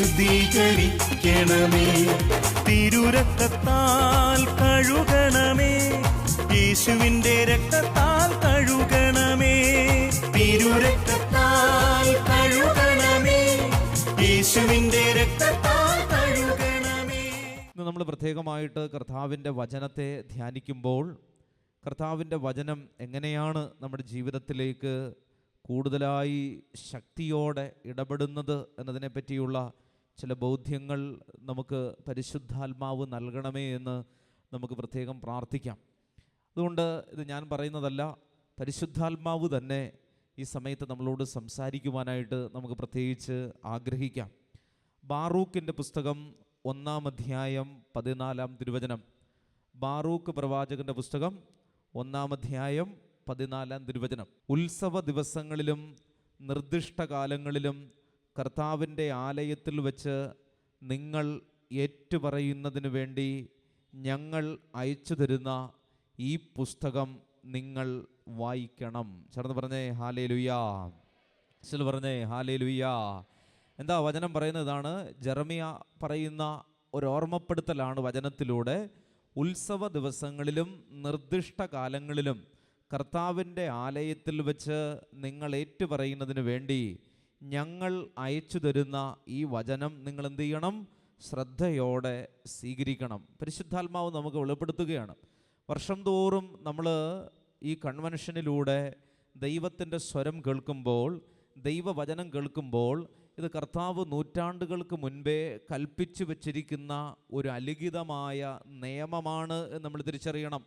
വിശുദ്ധീകരിക്കണമേ തിരുരക്തത്താൽ കഴുകണമേ. യേശുവിന്റെ രക്തത്താൽ കഴുകണമേ. തിരുരക്തത്താൽ കഴുകണമേ. യേശുവിന്റെ രക്തത്താൽ കഴുകണമേ. ഇന്ന് നമ്മൾ പ്രത്യേകമായിട്ട് കർത്താവിന്റെ വചനത്തെ ധ്യാനിക്കുമ്പോൾ കർത്താവിന്റെ വചനം എങ്ങനെയാണ് നമ്മുടെ ജീവിതത്തിലേക്ക് കൂടുതലായി ശക്തിയോടെ ഇടപെടുന്നത് എന്നതിനെ പറ്റിയുള്ള ചില ബോധ്യങ്ങൾ നമുക്ക് പരിശുദ്ധാത്മാവ് നൽകണമേ എന്ന് നമുക്ക് പ്രത്യേകം പ്രാർത്ഥിക്കാം. അതുകൊണ്ട് ഇത് ഞാൻ പറയുന്നതല്ല പരിശുദ്ധാത്മാവ് തന്നെ ഈ സമയത്ത് നമ്മളോട് സംസാരിക്കുവാനായിട്ട് നമുക്ക് പ്രത്യേകിച്ച് ആഗ്രഹിക്കാം. ബാറൂക്കിന്റെ പുസ്തകം ഒന്നാം അധ്യായം പതിനാലാം തിരുവചനം. ബാറൂക്ക് പ്രവാചകന്റെ പുസ്തകം ഒന്നാം അധ്യായം പതിനാലാം തിരുവചനം. ഉത്സവ ദിവസങ്ങളിലും നിർദ്ദിഷ്ട കാലങ്ങളിലും കർത്താവിന്റെ ആലയത്തിൽ വച്ച് നിങ്ങൾ ഏറ്റുപറയുന്നതിന് വേണ്ടി ഞങ്ങൾ അയച്ചു തരുന്ന ഈ പുസ്തകം നിങ്ങൾ വായിക്കണം. ചേർന്ന് പറഞ്ഞേ ഹാലേ ലുയാ ചില പറഞ്ഞേ ഹാലേ ലുയാ എന്താ വചനം പറയുന്നതാണ് ജെറമിയ പറയുന്ന ഒരു ഓർമ്മപ്പെടുത്തലാണ് വചനത്തിലൂടെ. ഉത്സവ ദിവസങ്ങളിലും നിർദ്ദിഷ്ട കാലങ്ങളിലും കർത്താവിന്റെ ആലയത്തിൽ വച്ച് നിങ്ങൾ ഏറ്റുപറയുന്നതിന് വേണ്ടി ഞങ്ങൾ അയച്ചു തരുന്ന ഈ വചനം നിങ്ങൾ എന്ത് ചെയ്യണം? ശ്രദ്ധയോടെ സ്വീകരിക്കണം. പരിശുദ്ധാത്മാവ് നമുക്ക് വെളിപ്പെടുത്തുകയാണ്. വർഷം തോറും നമ്മൾ ഈ കൺവെൻഷനിലൂടെ ദൈവത്തിന്റെ സ്വരം കേൾക്കുമ്പോൾ ദൈവവചനം കേൾക്കുമ്പോൾ ഇത് കർത്താവ് നൂറ്റാണ്ടുകൾക്ക് മുൻപേ കൽപ്പിച്ചു വച്ചിരിക്കുന്ന ഒരു അലിഖിതമായ നിയമമാണ് നമ്മൾ തിരിച്ചറിയണം.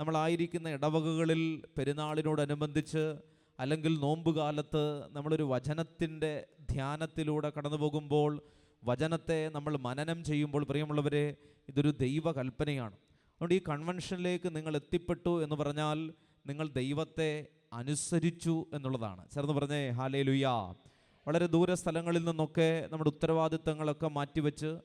നമ്മളായിരിക്കുന്ന ഇടവകകളിൽ പെരുന്നാളിനോടനുബന്ധിച്ച് അല്ലെങ്കിൽ നോമ്പുകാലത്ത് നമ്മളൊരു വചനത്തിന്റെ ധ്യാനത്തിലൂടെ കടന്നു പോകുമ്പോൾ വചനത്തെ നമ്മൾ മനനം ചെയ്യുമ്പോൾ പ്രിയമുള്ളവരെ ഇതൊരു ദൈവകൽപ്പനയാണ്. അതുകൊണ്ട് ഈ കൺവെൻഷനിലേക്ക് നിങ്ങൾ എത്തിപ്പെട്ടു എന്ന് പറഞ്ഞാൽ നിങ്ങൾ ദൈവത്തെ അനുസരിച്ചു എന്നുള്ളതാണ്. ചേർന്ന് പറഞ്ഞേ ഹാലേ ലുയാ വളരെ ദൂര സ്ഥലങ്ങളിൽ നിന്നൊക്കെ നമ്മുടെ ഉത്തരവാദിത്തങ്ങളൊക്കെ മാറ്റിവെച്ച്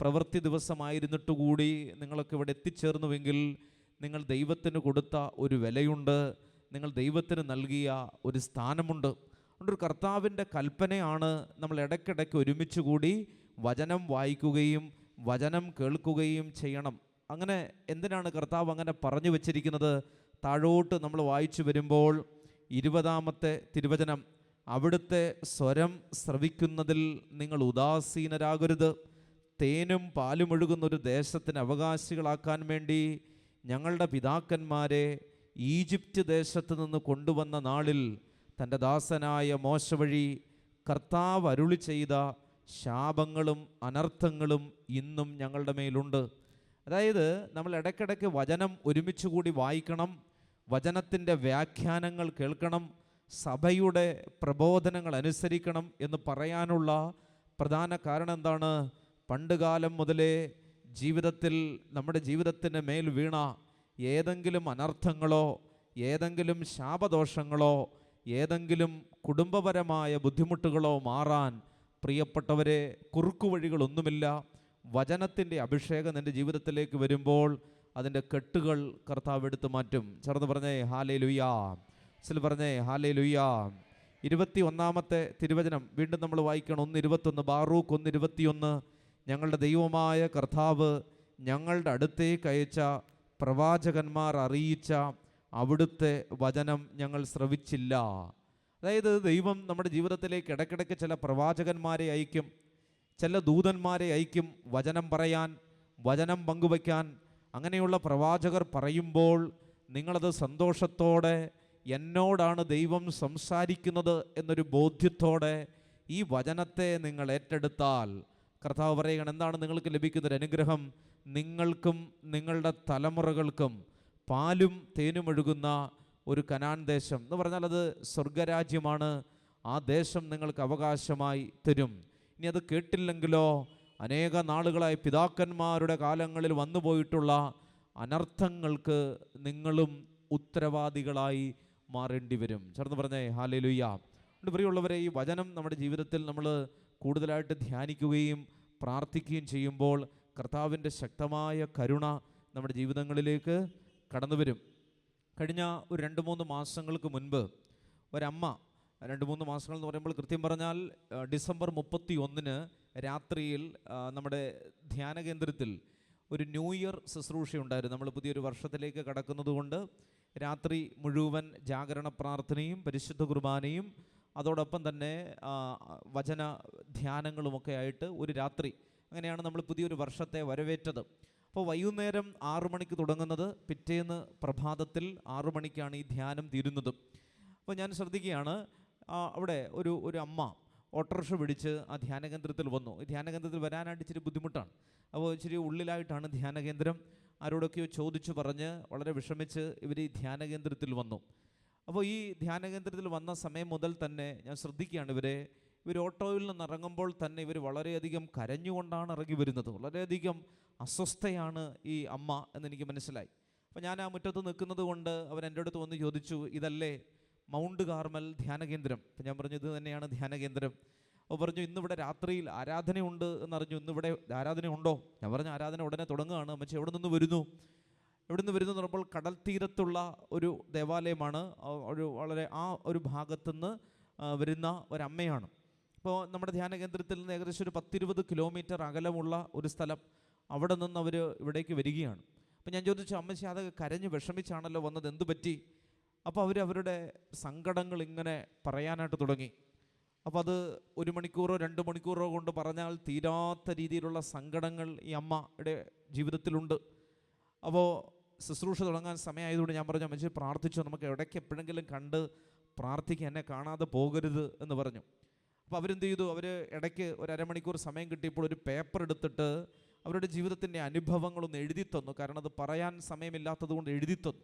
പ്രവൃത്തി ദിവസമായിരുന്നിട്ട് കൂടി നിങ്ങളൊക്കെ ഇവിടെ എത്തിച്ചേർന്നുവെങ്കിൽ നിങ്ങൾ ദൈവത്തിന് കൊടുത്ത ഒരു വിലയുണ്ട്. നിങ്ങൾ ദൈവത്തിന് നൽകിയ ഒരു സ്ഥാനമുണ്ട്. അതുകൊണ്ടൊരു കർത്താവിന്റെ കൽപ്പനയാണ് നമ്മൾ ഇടയ്ക്കിടയ്ക്ക് ഒരുമിച്ച് കൂടി വചനം വായിക്കുകയും വചനം കേൾക്കുകയും ചെയ്യണം. അങ്ങനെ എന്തിനാണ് കർത്താവ് അങ്ങനെ പറഞ്ഞു വച്ചിരിക്കുന്നത്? താഴോട്ട് നമ്മൾ വായിച്ചു വരുമ്പോൾ ഇരുപതാമത്തെ തിരുവചനം അവിടുത്തെ സ്വരം ശ്രവിക്കുന്നതിൽ നിങ്ങൾ ഉദാസീനരാകരുത്. തേനും പാലും ഒഴുകുന്ന ഒരു ദേശത്തിന് അവകാശികളാക്കാൻ വേണ്ടി ഞങ്ങളുടെ പിതാക്കന്മാരെ ഈജിപ്റ്റ് ദേശത്ത് നിന്ന് കൊണ്ടുവന്ന നാളിൽ തന്റെ ദാസനായ മോശ വഴി കർത്താവ് അരുളി ചെയ്ത ശാപങ്ങളും അനർത്ഥങ്ങളും ഇന്നും ഞങ്ങളുടെ മേലുണ്ട്. അതായത് നമ്മൾ ഇടയ്ക്കിടയ്ക്ക് വചനം ഒരുമിച്ച് കൂടി വായിക്കണം വചനത്തിന്റെ വ്യാഖ്യാനങ്ങൾ കേൾക്കണം സഭയുടെ പ്രബോധനങ്ങൾ അനുസരിക്കണം എന്ന് പറയാനുള്ള പ്രധാന കാരണം എന്താണ്? പണ്ടുകാലം മുതലേ ജീവിതത്തിൽ നമ്മുടെ ജീവിതത്തിന് മേൽ വീണ ഏതെങ്കിലും അനർത്ഥങ്ങളോ ഏതെങ്കിലും ശാപദോഷങ്ങളോ ഏതെങ്കിലും കുടുംബപരമായ ബുദ്ധിമുട്ടുകളോ മാറാൻ പ്രിയപ്പെട്ടവരെ കുറുക്കുവഴികളൊന്നുമില്ല. വചനത്തിന്റെ അഭിഷേകം നിന്റെ ജീവിതത്തിലേക്ക് വരുമ്പോൾ അതിന്റെ കെട്ടുകൾ കർത്താവ് എടുത്തു മാറ്റും. ചേർന്ന് പറഞ്ഞേ ഹാലേ ലുയ്യാ ചില പറഞ്ഞേ ഹാലേ ലുയ്യാ ഇരുപത്തി ഒന്നാമത്തെ തിരുവചനം വീണ്ടും നമ്മൾ വായിക്കണം ഒന്ന് ഇരുപത്തൊന്ന് ബാറൂഖ് ഒന്ന് ഇരുപത്തിയൊന്ന്. ഞങ്ങളുടെ ദൈവമായ കർത്താവ് ഞങ്ങളുടെ അടുത്തേക്ക് അയച്ച പ്രവാചകന്മാർ അറിയിച്ച അവിടുത്തെ വചനം ഞങ്ങൾ ശ്രവിച്ചില്ല. അതായത് ദൈവം നമ്മുടെ ജീവിതത്തിലേക്ക് ഇടയ്ക്കിടയ്ക്ക് ചില പ്രവാചകന്മാരെ അയക്കും ചില ദൂതന്മാരെ അയക്കും വചനം പറയാൻ വചനം പങ്കുവയ്ക്കാൻ. അങ്ങനെയുള്ള പ്രവാചകർ പറയുമ്പോൾ നിങ്ങളത് സന്തോഷത്തോടെ എന്നോടാണ് ദൈവം സംസാരിക്കുന്നത് എന്നൊരു ബോധ്യത്തോടെ ഈ വചനത്തെ നിങ്ങൾ ഏറ്റെടുത്താൽ കർത്താവ് പറയുകയാണ് എന്താണ് നിങ്ങൾക്ക് ലഭിക്കുന്ന ഒരു അനുഗ്രഹം? നിങ്ങൾക്കും നിങ്ങളുടെ തലമുറകൾക്കും പാലും തേനും ഒഴുകുന്ന ഒരു കനാൻ ദേശം. എന്ന് പറഞ്ഞാൽ അത് സ്വർഗരാജ്യമാണ്. ആ ദേശം നിങ്ങൾക്ക് അവകാശമായി തരും. ഇനി അത് കേട്ടില്ലെങ്കിലോ അനേക നാളുകളായി പിതാക്കന്മാരുടെ കാലങ്ങളിൽ വന്നു പോയിട്ടുള്ള അനർത്ഥങ്ങൾക്ക് നിങ്ങളും ഉത്തരവാദികളായി മാറേണ്ടി വരും. ചേർന്ന് പറഞ്ഞേ ഹാലേ ലുയ്യ പ്രിയമുള്ളവരെ ഈ വചനം നമ്മുടെ ജീവിതത്തിൽ നമ്മൾ കൂടുതലായിട്ട് ധ്യാനിക്കുകയും പ്രാർത്ഥിക്കുകയും ചെയ്യുമ്പോൾ കർത്താവിന്റെ ശക്തമായ കരുണ നമ്മുടെ ജീവിതങ്ങളിലേക്ക് കടന്നു വരും കഴിഞ്ഞ ഒരു രണ്ട് മൂന്ന് മാസങ്ങൾക്ക് മുൻപ് ഒരമ്മ രണ്ട് മൂന്ന് മാസങ്ങൾ എന്ന് പറയുമ്പോൾ കൃത്യം പറഞ്ഞാൽ ഡിസംബർ മുപ്പത്തി ഒന്നിന് രാത്രിയിൽ നമ്മുടെ ധ്യാന കേന്ദ്രത്തിൽ ഒരു ന്യൂ ഇയർ ശുശ്രൂഷ ഉണ്ടായിരുന്നു. നമ്മൾ പുതിയൊരു വർഷത്തിലേക്ക് കടക്കുന്നതുകൊണ്ട് രാത്രി മുഴുവൻ ജാഗരണ പ്രാർത്ഥനയും പരിശുദ്ധ കുർബാനയും അതോടൊപ്പം തന്നെ വചന ധ്യാനങ്ങളുമൊക്കെ ആയിട്ട് ഒരു രാത്രി അങ്ങനെയാണ് നമ്മൾ പുതിയൊരു വർഷത്തെ വരവേറ്റത്. അപ്പോൾ വൈകുന്നേരം ആറു മണിക്ക് തുടങ്ങുന്നത് പിറ്റേന്ന് പ്രഭാതത്തിൽ ആറു മണിക്കാണ് ഈ ധ്യാനം തീരുന്നത്. അപ്പോൾ ഞാൻ ശ്രദ്ധിക്കുകയാണ് അവിടെ ഒരു ഒരു അമ്മ ഓട്ടോറിക്ഷ പിടിച്ച് ആ ധ്യാന കേന്ദ്രത്തിൽ വന്നു. ഈ ധ്യാന കേന്ദ്രത്തിൽ വരാനായിട്ട് ഇച്ചിരി ബുദ്ധിമുട്ടാണ്. അപ്പോൾ ഇച്ചിരി ഉള്ളിലായിട്ടാണ് ധ്യാനകേന്ദ്രം. ആരോടൊക്കെയോ ചോദിച്ചു പറഞ്ഞ് വളരെ വിഷമിച്ച് ഇവർ ഈ ധ്യാന കേന്ദ്രത്തിൽ വന്നു. അപ്പോൾ ഈ ധ്യാന കേന്ദ്രത്തിൽ വന്ന സമയം മുതൽ തന്നെ ഞാൻ ശ്രദ്ധിക്കുകയാണ് ഇവരെ. ഇവർ ഓട്ടോയിൽ നിന്ന് ഇറങ്ങുമ്പോൾ തന്നെ ഇവർ വളരെയധികം കരഞ്ഞുകൊണ്ടാണ് ഇറങ്ങി വരുന്നത്. വളരെയധികം അസ്വസ്ഥയാണ് ഈ അമ്മ എന്നെനിക്ക് മനസ്സിലായി. അപ്പോൾ ഞാൻ ആ മുറ്റത്ത് നിൽക്കുന്നത് കൊണ്ട് അവൻ എന്റെ അടുത്ത് വന്ന് ചോദിച്ചു ഇതല്ലേ മൗണ്ട് കാർമൽ ധ്യാന കേന്ദ്രം? അപ്പം ഞാൻ പറഞ്ഞു ഇത് തന്നെയാണ് ധ്യാന കേന്ദ്രം. അപ്പോൾ പറഞ്ഞു ഇന്നിവിടെ രാത്രിയിൽ ആരാധനയുണ്ട് എന്നറിഞ്ഞു ഇന്നിവിടെ ആരാധനയുണ്ടോ? ഞാൻ പറഞ്ഞു ആരാധന ഉടനെ തുടങ്ങുകയാണ്. അമ്മച്ചി എവിടെ നിന്ന് വരുന്നു? എവിടെ വരുന്ന പറയുമ്പോൾ കടൽ തീരത്തുള്ള ഒരു ദേവാലയമാണ്. ഒരു വളരെ ആ ഒരു ഭാഗത്തുനിന്ന് നിന്ന് വരുന്ന ഒരമ്മയാണ്. അപ്പോൾ നമ്മുടെ ധ്യാന കേന്ദ്രത്തിൽ നിന്ന് ഏകദേശം ഒരു പത്തിരുപത് കിലോമീറ്റർ അകലമുള്ള ഒരു സ്ഥലം അവിടെ നിന്ന് അവർ ഇവിടേക്ക് വരികയാണ്. അപ്പോൾ ഞാൻ ചോദിച്ചു അമ്മച്ചി അതൊക്കെ കരഞ്ഞ് വിഷമിച്ചാണല്ലോ വന്നത് എന്തു പറ്റി? അപ്പോൾ അവർ അവരുടെ സങ്കടങ്ങൾ ഇങ്ങനെ പറയാനായിട്ട് തുടങ്ങി. അപ്പോൾ അത് ഒരു മണിക്കൂറോ രണ്ട് മണിക്കൂറോ കൊണ്ട് പറഞ്ഞാൽ തീരാത്ത രീതിയിലുള്ള സങ്കടങ്ങൾ ഈ അമ്മയുടെ ജീവിതത്തിലുണ്ട്. അപ്പോൾ ശുശ്രൂഷ തുടങ്ങാൻ സമയമായതുകൊണ്ട് ഞാൻ പറഞ്ഞു അമ്മച്ചി പ്രാർത്ഥിച്ചു. നമുക്ക് എവിടേക്ക് എപ്പോഴെങ്കിലും കണ്ട് പ്രാർത്ഥിക്കുക എന്നെ കാണാതെ പോകരുത് എന്ന് പറഞ്ഞു. അപ്പോൾ അവരെന്ത് ചെയ്തു? അവർ ഇടയ്ക്ക് ഒരു അരമണിക്കൂർ സമയം കിട്ടിയപ്പോൾ ഒരു പേപ്പർ എടുത്തിട്ട് അവരുടെ ജീവിതത്തിന്റെ അനുഭവങ്ങളൊന്ന് എഴുതി തന്നു. കാരണം അത് പറയാൻ സമയമില്ലാത്തത് കൊണ്ട് എഴുതി തന്നു.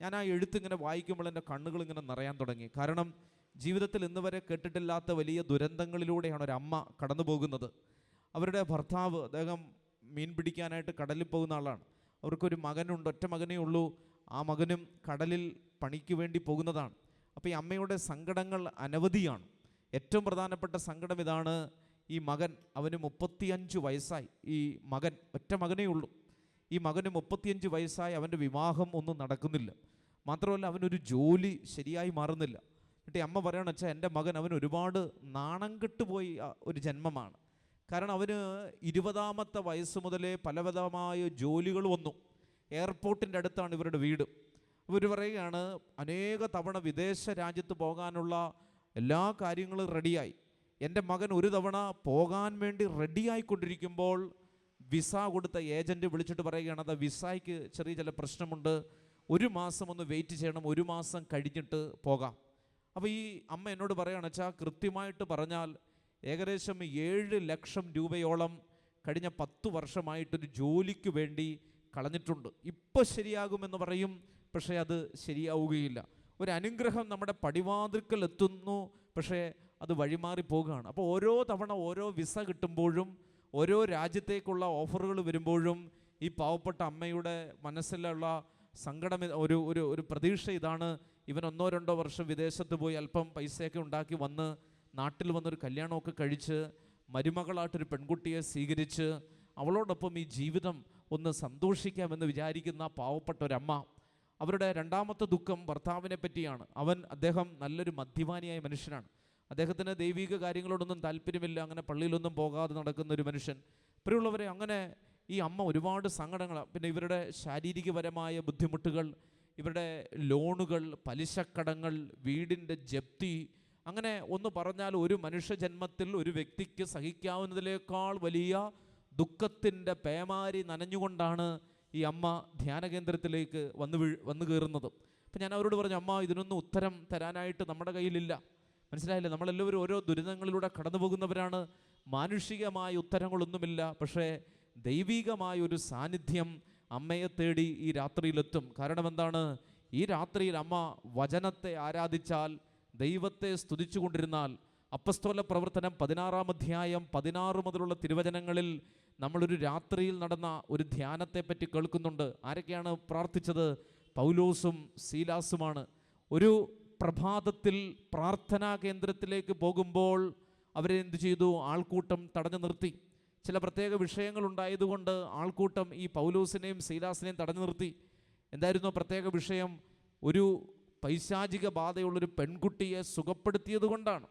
ഞാൻ ആ എഴുത്തിങ്ങനെ വായിക്കുമ്പോൾ എന്റെ കണ്ണുകൾ ഇങ്ങനെ നിറയാൻ തുടങ്ങി. കാരണം ജീവിതത്തിൽ ഇന്ന് വരെ കേട്ടിട്ടില്ലാത്ത വലിയ ദുരന്തങ്ങളിലൂടെയാണ് ഒരു അമ്മ കടന്നു പോകുന്നത് അവരുടെ ഭർത്താവ് അദ്ദേഹം മീൻ പിടിക്കാനായിട്ട് കടലിൽ പോകുന്ന ആളാണ്. അവർക്കൊരു മകനുണ്ട് ഒറ്റ മകനേ ഉള്ളൂ. ആ മകനും കടലിൽ പണിക്ക് വേണ്ടി പോകുന്നതാണ്. അപ്പോൾ ഈ അമ്മയുടെ സങ്കടങ്ങൾ അനവധിയാണ്. ഏറ്റവും പ്രധാനപ്പെട്ട സങ്കടം ഇതാണ് ഈ മകൻ അവന് മുപ്പത്തിയഞ്ച് വയസ്സായി. ഈ മകൻ ഒറ്റ മകനേ ഉള്ളൂ. ഈ മകന് മുപ്പത്തിയഞ്ച് വയസ്സായി അവന്റെ വിവാഹം ഒന്നും നടക്കുന്നില്ല. മാത്രമല്ല അവനൊരു ജോലി ശരിയായി മാറുന്നില്ല. എന്നിട്ട് അമ്മ പറയണം വെച്ചാൽ എന്റെ മകൻ അവൻ ഒരുപാട് നാണം കെട്ടുപോയി ഒരു ജന്മമാണ്. കാരണം അവന് ഇരുപതാമത്തെ വയസ്സ് മുതലേ പലവിധമായ ജോലികൾ വന്നു. എയർപോർട്ടിന്റെ അടുത്താണ് ഇവരുടെ വീട്. ഇവർ പറയുകയാണ് അനേക തവണ വിദേശ രാജ്യത്ത് പോകാനുള്ള എല്ലാ കാര്യങ്ങളും റെഡിയായി. എന്റെ മകൻ ഒരു തവണ പോകാൻ വേണ്ടി റെഡിയായിക്കൊണ്ടിരിക്കുമ്പോൾ വിസ കൊടുത്ത ഏജന്റ് വിളിച്ചിട്ട് പറയുകയാണ് അത് വിസയ്ക്ക് ചെറിയ ചില പ്രശ്നമുണ്ട്. ഒരു മാസം ഒന്ന് വെയിറ്റ് ചെയ്യണം. ഒരു മാസം കഴിഞ്ഞിട്ട് പോകാം. അപ്പോൾ ഈ അമ്മ എന്നോട് പറയുകയാണ് വെച്ചാൽ കൃത്യമായിട്ട് പറഞ്ഞാൽ ഏകദേശം ഏഴ് ലക്ഷം രൂപയോളം കഴിഞ്ഞ പത്ത് വർഷമായിട്ടൊരു ജോലിക്ക് വേണ്ടി കളഞ്ഞിട്ടുണ്ട്. ഇപ്പോൾ ശരിയാകുമെന്ന് പറയും പക്ഷേ അത് ശരിയാവുകയില്ല. ഒരു അനുഗ്രഹം നമ്മുടെ പടിവാതിൽക്കൽ എത്തുന്നു പക്ഷേ അത് വഴിമാറി പോകുകയാണ് അപ്പോൾ ഓരോ തവണ ഓരോ വിസ കിട്ടുമ്പോഴും ഓരോ രാജ്യത്തേക്കുള്ള ഓഫറുകൾ വരുമ്പോഴും ഈ പാവപ്പെട്ട അമ്മയുടെ മനസ്സിലുള്ള സങ്കടം ഒരു ഒരു ഒരു പ്രതീക്ഷ ഇതാണ്. ഇവൻ ഒന്നോ രണ്ടോ വർഷം വിദേശത്ത് പോയി അല്പം പൈസയൊക്കെ ഉണ്ടാക്കി വന്ന് നാട്ടിൽ വന്നൊരു കല്യാണമൊക്കെ കഴിച്ച് മരുമകളായിട്ടൊരു പെൺകുട്ടിയെ സ്വീകരിച്ച് അവളോടൊപ്പം ഈ ജീവിതം ഒന്ന് സന്തോഷിക്കാമെന്ന് വിചാരിക്കുന്ന പാവപ്പെട്ട ഒരമ്മ അവരുടെ രണ്ടാമത്തെ ദുഃഖം ഭർത്താവിനെ പറ്റിയാണ്. അവൻ അദ്ദേഹം നല്ലൊരു മദ്യപാനിയായ മനുഷ്യനാണ്. അദ്ദേഹത്തിന് ദൈവിക കാര്യങ്ങളോടൊന്നും താല്പര്യമില്ല അങ്ങനെ പള്ളിയിലൊന്നും പോകാതെ നടക്കുന്ന ഒരു മനുഷ്യൻ. പ്രിയമുള്ളവരെ അങ്ങനെ ഈ അമ്മ ഒരുപാട് സങ്കടങ്ങൾ പിന്നെ ഇവരുടെ ശാരീരികപരമായ ബുദ്ധിമുട്ടുകൾ ഇവരുടെ ലോണുകൾ പലിശക്കടങ്ങൾ വീടിന്റെ ജപ്തി അങ്ങനെ ഒന്ന് പറഞ്ഞാൽ ഒരു മനുഷ്യജന്മത്തിൽ ഒരു വ്യക്തിക്ക് സഹിക്കാവുന്നതിലേക്കാൾ വലിയ ദുഃഖത്തിന്റെ പേമാരി നനഞ്ഞുകൊണ്ടാണ് ഈ അമ്മ ധ്യാന കേന്ദ്രത്തിലേക്ക് വന്നു വീ വന്നു കയറുന്നത്. അപ്പം ഞാൻ അവരോട് പറഞ്ഞു അമ്മ ഇതിനൊന്നും ഉത്തരം തരാനായിട്ട് നമ്മുടെ കയ്യിലില്ല. മനസ്സിലായില്ലേ? നമ്മളെല്ലാവരും ഓരോ ദുരിതങ്ങളിലൂടെ കടന്നു പോകുന്നവരാണ് മാനുഷികമായ ഉത്തരങ്ങളൊന്നുമില്ല. പക്ഷേ ദൈവികമായ ഒരു സാന്നിധ്യം അമ്മയെ തേടി ഈ രാത്രിയിലെത്തും. കാരണം എന്താണ്? ഈ രാത്രിയിൽ അമ്മ വചനത്തെ ആരാധിച്ചാൽ ദൈവത്തെ സ്തുതിച്ചുകൊണ്ടിരുന്നാൽ അപ്പസ്തോല പ്രവർത്തനം പതിനാറാം അധ്യായം പതിനാറ് മുതലുള്ള തിരുവചനങ്ങളിൽ നമ്മളൊരു രാത്രിയിൽ നടന്ന ഒരു ധ്യാനത്തെ പറ്റി കേൾക്കുന്നുണ്ട്. ആരൊക്കെയാണ് പ്രാർത്ഥിച്ചത്? പൗലോസും സീലാസുമാണ്. ഒരു പ്രഭാതത്തിൽ പ്രാർത്ഥനാ കേന്ദ്രത്തിലേക്ക് പോകുമ്പോൾ അവരെ എന്തു ചെയ്തു? ആൾക്കൂട്ടം തടഞ്ഞു നിർത്തി. ചില പ്രത്യേക വിഷയങ്ങൾ ഉണ്ടായതുകൊണ്ട് ആൾക്കൂട്ടം ഈ പൗലോസിനെയും സീലാസിനെയും തടഞ്ഞു നിർത്തി. എന്തായിരുന്നു പ്രത്യേക വിഷയം? ഒരു പൈശാചിക ബാധയുള്ളൊരു പെൺകുട്ടിയെ സുഖപ്പെടുത്തിയത് കൊണ്ടാണ്.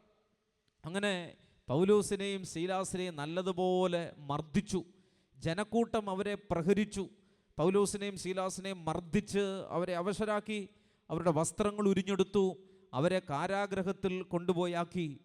അങ്ങനെ പൗലോസിനെയും ശീലാസിനെയും നല്ലതുപോലെ മർദ്ദിച്ചു. ജനക്കൂട്ടം അവരെ പ്രഹരിച്ചു. പൗലോസിനെയും ശീലാസിനെയും മർദ്ദിച്ച് അവരെ അവശരാക്കി അവരുടെ വസ്ത്രങ്ങൾ ഉരിഞ്ഞെടുത്തു അവരെ കാരാഗ്രഹത്തിൽ കൊണ്ടുപോയാക്കി.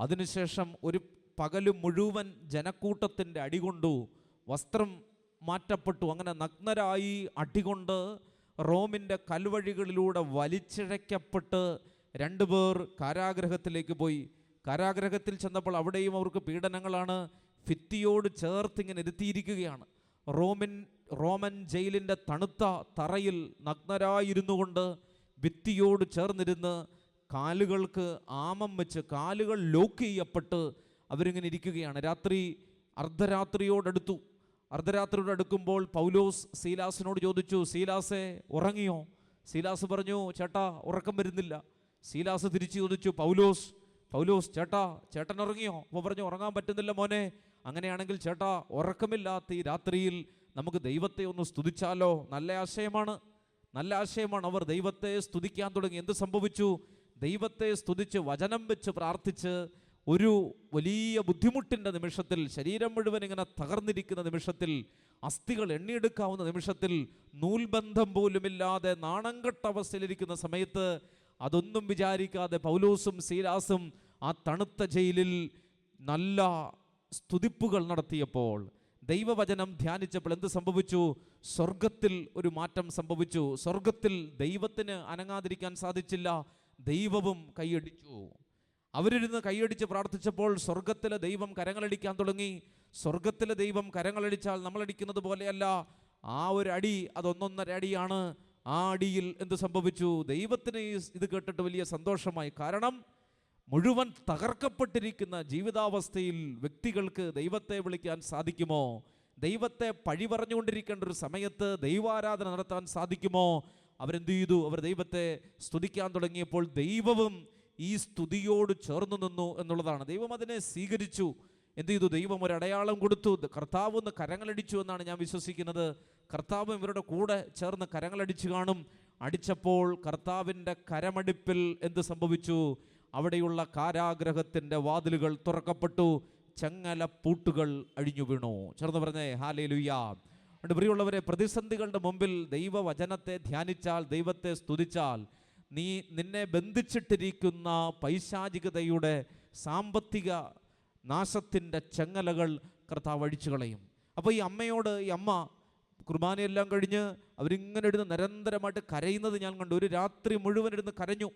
അതിനുശേഷം ഒരു പകൽ മുഴുവൻ ജനക്കൂട്ടത്തിന്റെ അടികൊണ്ടു വസ്ത്രം മാറ്റപ്പെട്ടു. അങ്ങനെ നഗ്നരായി അടികൊണ്ട് റോമിന്റെ കൽവഴികളിലൂടെ വലിച്ചിഴയ്ക്കപ്പെട്ട് രണ്ടുപേർ കാരാഗ്രഹത്തിലേക്ക് പോയി. കാരാഗ്രഹത്തിൽ ചെന്നപ്പോൾ അവിടെയും അവർക്ക് പീഡനങ്ങളാണ്. ഫിത്തിയോട് ചേർത്ത് ഇങ്ങനെ ഇരുത്തിയിരിക്കുകയാണ്. റോമിൻ റോമൻ ജയിലിന്റെ തണുത്ത തറയിൽ നഗ്നരായിരുന്നു കൊണ്ട് ഭിത്തിയോട് ചേർന്നിരുന്ന് കാലുകൾക്ക് ആമം വെച്ച് കാലുകൾ ലോക്ക് ചെയ്യപ്പെട്ട് അവരിങ്ങനെ ഇരിക്കുകയാണ്. രാത്രി അർദ്ധരാത്രിയോടടുത്തു അർദ്ധരാത്രിയോട് അടുക്കുമ്പോൾ പൗലോസ് സീലാസിനോട് ചോദിച്ചു സീലാസെ ഉറങ്ങിയോ? സീലാസ് പറഞ്ഞു ചേട്ടാ ഉറക്കം വരുന്നില്ല. സീലാസ് തിരിച്ചു ചോദിച്ചു പൗലോസ് പൗലോസ് ചേട്ടാ ചേട്ടൻ ഉറങ്ങിയോ? അപ്പോൾ പറഞ്ഞു ഉറങ്ങാൻ പറ്റുന്നില്ല മോനെ. അങ്ങനെയാണെങ്കിൽ ചേട്ടാ ഉറക്കമില്ലാത്ത ഈ രാത്രിയിൽ നമുക്ക് ദൈവത്തെ ഒന്ന് സ്തുതിച്ചാലോ? നല്ല ആശയമാണ് നല്ല ആശയമാണ് അവർ ദൈവത്തെ സ്തുതിക്കാൻ തുടങ്ങി. എന്ത് സംഭവിച്ചു? ദൈവത്തെ സ്തുതിച്ച് വചനം വെച്ച് പ്രാർത്ഥിച്ച് ഒരു വലിയ ബുദ്ധിമുട്ടിന്റെ നിമിഷത്തിൽ ശരീരം മുഴുവൻ ഇങ്ങനെ തകർന്നിരിക്കുന്ന നിമിഷത്തിൽ അസ്ഥികൾ എണ്ണിയെടുക്കാവുന്ന നിമിഷത്തിൽ നൂൽബന്ധം പോലുമില്ലാതെ നാണംകെട്ട അവസ്ഥയിലിരിക്കുന്ന സമയത്ത് അതൊന്നും വിചാരിക്കാതെ പൗലോസും സീലാസും ആ തണുത്ത ജയിലിൽ നല്ല സ്തുതിപ്പുകൾ നടത്തിയപ്പോൾ ദൈവവചനം ധ്യാനിച്ചപ്പോൾ എന്ത് സംഭവിച്ചു? സ്വർഗത്തിൽ ഒരു മാറ്റം സംഭവിച്ചു. സ്വർഗത്തിൽ ദൈവത്തിന് അനങ്ങാതിരിക്കാൻ സാധിച്ചില്ല. ദൈവവും കൈയടിച്ചു. അവരിരുന്ന് കൈയടിച്ച് പ്രാർത്ഥിച്ചപ്പോൾ സ്വർഗത്തിലെ ദൈവം കരങ്ങളടിക്കാൻ തുടങ്ങി. സ്വർഗത്തിലെ ദൈവം കരങ്ങളടിച്ചാൽ നമ്മളടിക്കുന്നത് പോലെയല്ല. ആ ഒരു അടി അതൊന്നൊന്നര അടിയാണ്. ആ അടിയിൽ എന്ത് സംഭവിച്ചു? ദൈവത്തിന് ഇത് കേട്ടിട്ട് വലിയ സന്തോഷമായി. കാരണം മുഴുവൻ തകർക്കപ്പെട്ടിരിക്കുന്ന ജീവിതാവസ്ഥയിൽ വ്യക്തികൾക്ക് ദൈവത്തെ വിളിക്കാൻ സാധിക്കുമോ? ദൈവത്തെ പഴി പറഞ്ഞുകൊണ്ടിരിക്കേണ്ട ഒരു സമയത്ത് ദൈവാരാധന നടത്താൻ സാധിക്കുമോ? അവരെന്ത് ചെയ്തു? അവർ ദൈവത്തെ സ്തുതിക്കാൻ തുടങ്ങിയപ്പോൾ ദൈവവും ഈ സ്തുതിയോട് ചേർന്ന് നിന്നു എന്നുള്ളതാണ്. ദൈവം അതിനെ സ്വീകരിച്ചു. എന്ത് ചെയ്തു? ദൈവം ഒരു അടയാളം കൊടുത്തു. കർത്താവ് ഒന്ന് കരങ്ങളടിച്ചു എന്നാണ് ഞാൻ വിശ്വസിക്കുന്നത്. കർത്താവ് ഇവരുടെ കൂടെ ചേർന്ന് കരങ്ങളടിച്ചു കാണും. അടിച്ചപ്പോൾ കർത്താവിന്റെ കരമടിപ്പിൽ എന്ത് സംഭവിച്ചു? അവിടെയുള്ള കാരാഗ്രഹത്തിന്റെ വാതിലുകൾ തുറക്കപ്പെട്ടു. ചങ്ങല പൂട്ടുകൾ അഴിഞ്ഞു വീണു. ചേർന്ന് പറഞ്ഞേ ഹാലേ ലുയ്യ അതുകൊണ്ട് പ്രതിസന്ധികളുടെ മുമ്പിൽ ദൈവവചനത്തെ ധ്യാനിച്ചാൽ ദൈവത്തെ സ്തുതിച്ചാൽ നീ നിന്നെ ബന്ധിച്ചിട്ടിരിക്കുന്ന പൈശാചികതയുടെ സാമ്പത്തിക നാശത്തിന്റെ ചെങ്ങലകൾ കർത്താവ് അഴിച്ചു കളയും അപ്പോൾ ഈ അമ്മയോട് ഈ അമ്മ കുർബാനയെല്ലാം കഴിഞ്ഞ് അവരിങ്ങനെ ഇരുന്ന് നിരന്തരമായിട്ട് കരയുന്നത് ഞാൻ കണ്ടു. ഒരു രാത്രി മുഴുവൻ ഇരുന്ന് കരഞ്ഞു.